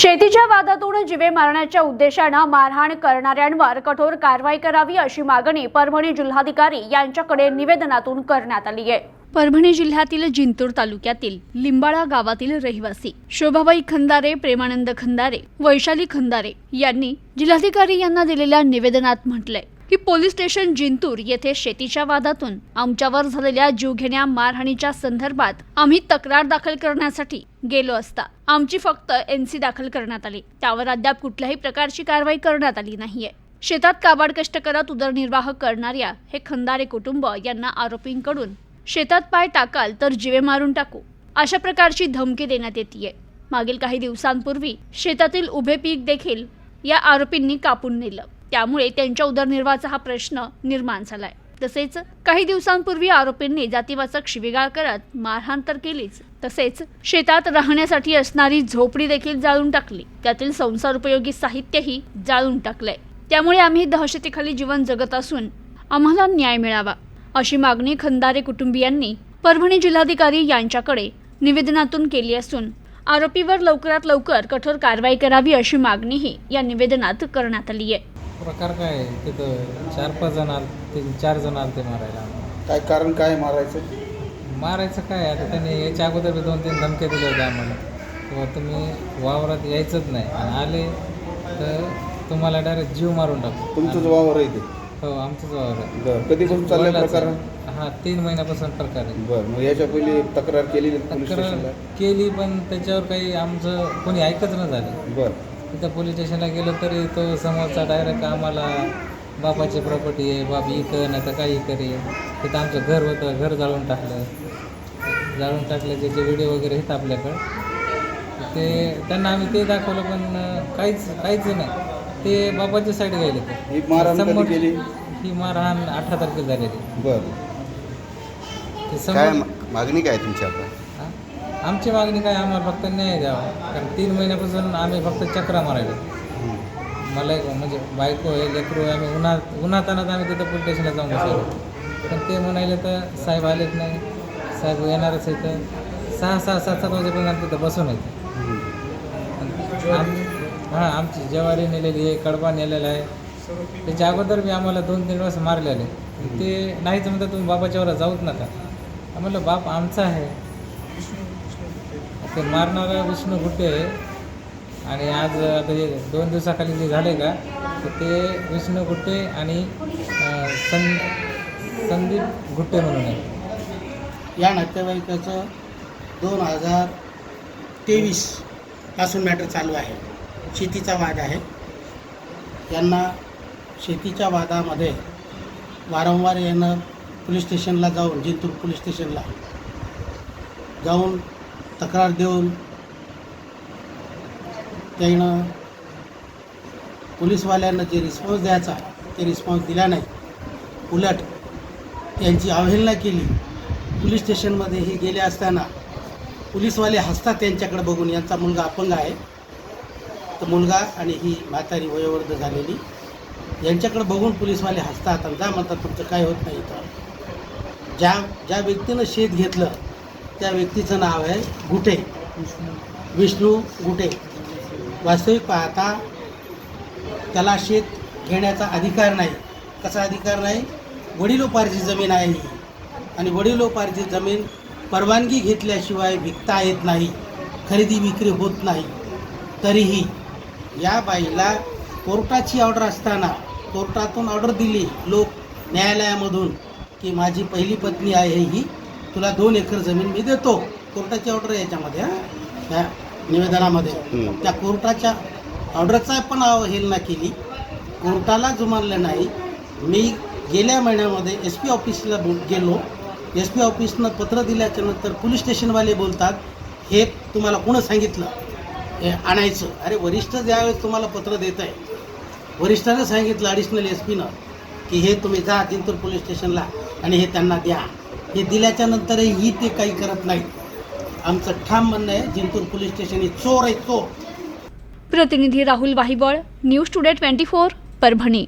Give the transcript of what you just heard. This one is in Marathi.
शेतीच्या वादातून जिवे मारण्याच्या उद्देशानं मारहाण करणाऱ्यांवर कठोर कारवाई करावी अशी मागणी परभणी जिल्हाधिकारी यांच्याकडे निवेदनातून करण्यात आली आहे. परभणी जिल्ह्यातील जिंतूर तालुक्यातील लिंबाळा गावातील रहिवासी शोभाबाई खंदारे प्रेमानंद खंदारे वैशाली खंदारे यांनी जिल्हाधिकारी यांना दिलेल्या निवेदनात म्हटलंय. की पोलीस स्टेशन जिंतूर येथे शेतीच्या वादातून आमच्यावर झालेल्या जीवघेण्या मारहाणीच्या संदर्भात आम्ही तक्रार दाखल करण्यासाठी गेलो असता. आमची फक्त एनसी दाखल करण्यात आली. त्यावर अद्याप कुठल्याही प्रकारची कारवाई करण्यात आली नाहीये. शेतात काबाड कष्ट करत उदरनिर्वाह करणाऱ्या हे खंदारे कुटुंब यांना आरोपींकडून शेतात पाय टाकाल तर जीवे मारून टाकू अशा प्रकारची धमकी देण्यात येते मागील काही दिवसांपूर्वी शेतातील उभे पीक देखील या आरोपींनी कापून नेलं. त्यामुळे त्यांच्या उदरनिर्वाहाचा हा प्रश्न निर्माण झालाय. तसेच काही दिवसांपूर्वी आरोपींनी जातीवाचक शिविगाळ करत मारहाण तर केलीच. तसेच शेतात राहण्यासाठी असणारी झोपडी देखील जाळून टाकली. त्यातील संसार उपयोगी साहित्यही जाळून टाकलंय. त्यामुळे आम्ही दहशतीखाली जीवन जगत असून आम्हाला न्याय मिळावा अशी मागणी खंदारे कुटुंबियांनी परभणी जिल्हाधिकारी यांच्याकडे निवेदनातून केली असून आरोपीवर लवकरात लवकर कठोर कारवाई करावी अशी मागणीही या निवेदनात करण्यात आली आहे प्रकार काय आहे? तिथं चार पाच जण आल ते चार जण आले ते मारायला. काय कारण काय मारायचं? मारायचं काय आता त्यांनी याच्या अगोदर बी दोन तीन धमक्या दिल्या होत्या आम्हाला. किंवा तुम्ही वावरात यायचंच नाही. आणि आले तर तुम्हाला डायरेक्ट जीव मारून टाकू. तुमचंच वावर आहे ते. हो आमचंच वावर आहे. बरं. कधीपासून चाललंय प्रकार. हा तीन महिन्यापासून प्रकार आहे. बरं. मग याच्या पहिले तक्रार पोलीस तक्रार स्टेशनला? केली पण त्याच्यावर काही आमचं कोणी ऐकत न झालं बरं. तिथं पोलीस स्टेशनला गेलो तरी तो समोरचा डायरेक्ट आम्हाला बापाची प्रॉपर्टी आहे बाप इक नाही तर काही करे तिथं आमचं घर होतं घर जाळून टाकलं. जाळून टाकलं त्याचे व्हिडिओ वगैरे आहेत आपल्याकडं. ते त्यांना आम्ही ते दाखवलं पण काहीच काहीच नाही. ते बापाच्या साईड गेले. ते ही मारहाण समोर- ही अठरा तारखेला झालेली. बरं. मागणी काय तुमची आता? आमची मागणी काय आम्हाला फक्त न्याय द्यावा. कारण तीन महिन्यापासून आम्ही फक्त चक्रा मारायला मला एक म्हणजे बायको आहे लेकरू आहे आम्ही उन्हात उन्हातानात आम्ही तिथं पोलीस स्टेशनला जाऊन बसलो पण ते म्हणाले तर साहेब आलेच नाही. साहेब येणारच आहे तर सहा सहा सात सात वाजेपर्यंत तिथं बसून येते आम्ही हां आमची ज्वारी नेलेली आहे कडबा नेलेला आहे. त्याच्या अगोदर मी आम्हाला दोन तीन वेळेस मारलेले. ते नाहीच म्हणतात तुम्ही बाबाच्यावर जाऊच नका. म्हटलं बाप आमचा आहे. ते मारणारा विष्णू गुट्टे आणि आज आता दोन दिवसाखाली जे झाले का तर ते विष्णू गुट्टे आणि सं संदीप गुट्टे म्हणून आहे. या नातेवाईकाचं दोन हजार तेवीसपासून मॅटर चालू आहे. शेतीचा वाद आहे. यांना शेतीच्या वादामध्ये वारंवार येणं पोलीस स्टेशनला जाऊन जिंतूर पोलीस स्टेशनला जाऊन तक्रार देऊन त्यानं पोलीसवाल्यांना जे रिस्पॉन्स द्यायचा ते रिस्पॉन्स दिला नाही. उलट त्यांची अवहेलना केली. पोलीस स्टेशनमध्ये हे गेले असताना पोलीसवाले हसतात त्यांच्याकडे बघून यांचा मुलगा अपंग आहे. तर मुलगा आणि ही म्हातारी वयोवृद्ध झालेली. यांच्याकडे बघून पोलीसवाले हसतात आणि जा म्हणतात तुमचं काय होत नाही इथं? ज्या ज्या व्यक्तीनं शेत घेतलं त्या व्यक्तीचं नाव आहे गुटे. विष्णू गुटे. वास्तविक पाहता त्याला शेत घेण्याचा अधिकार नाही. कसा अधिकार नाही? वडिलोपार्जी जमीन आहे ही. आणि वडिलोपार्जी जमीन परवानगी घेतल्याशिवाय विकता येत नाही खरेदी विक्री होत नाही. तरीही या बाईला कोर्टाची ऑर्डर असताना कोर्टातून ऑर्डर दिली लोक न्यायालयामधून की माझी पहिली पत्नी आहे ही तुला दोन एकर जमीन मी देतो. कोर्टाची ऑर्डर आहे याच्यामध्ये हां? या निवेदनामध्ये. हम्म. त्या कोर्टाच्या ऑर्डरचा पण अवहेलना केली. कोर्टाला जुमानलं नाही. मी गेल्या महिन्यामध्ये एस पी ऑफिसला बो- गेलो. एस पी ऑफिसनं पत्र दिल्याच्या नंतर पोलीस स्टेशनवाले बोलतात हे तुम्हाला कोणं सांगितलं? हे आणायचं. अरे वरिष्ठ ज्यावेळेस तुम्हाला पत्र देत आहे वरिष्ठानं सांगितलं ॲडिशनल एस पीनं की हे तुम्ही जा जिंतूर पोलीस स्टेशनला आणि हे त्यांना द्या. हे दिल्याच्या नंतरही ते काही करत नाहीत. आमचं ठाम म्हणणं आहे जिंतूर पोलीस स्टेशन हे चोर आहे चोर प्रतिनिधी Rahul Wahibal news today twenty four Parbhani.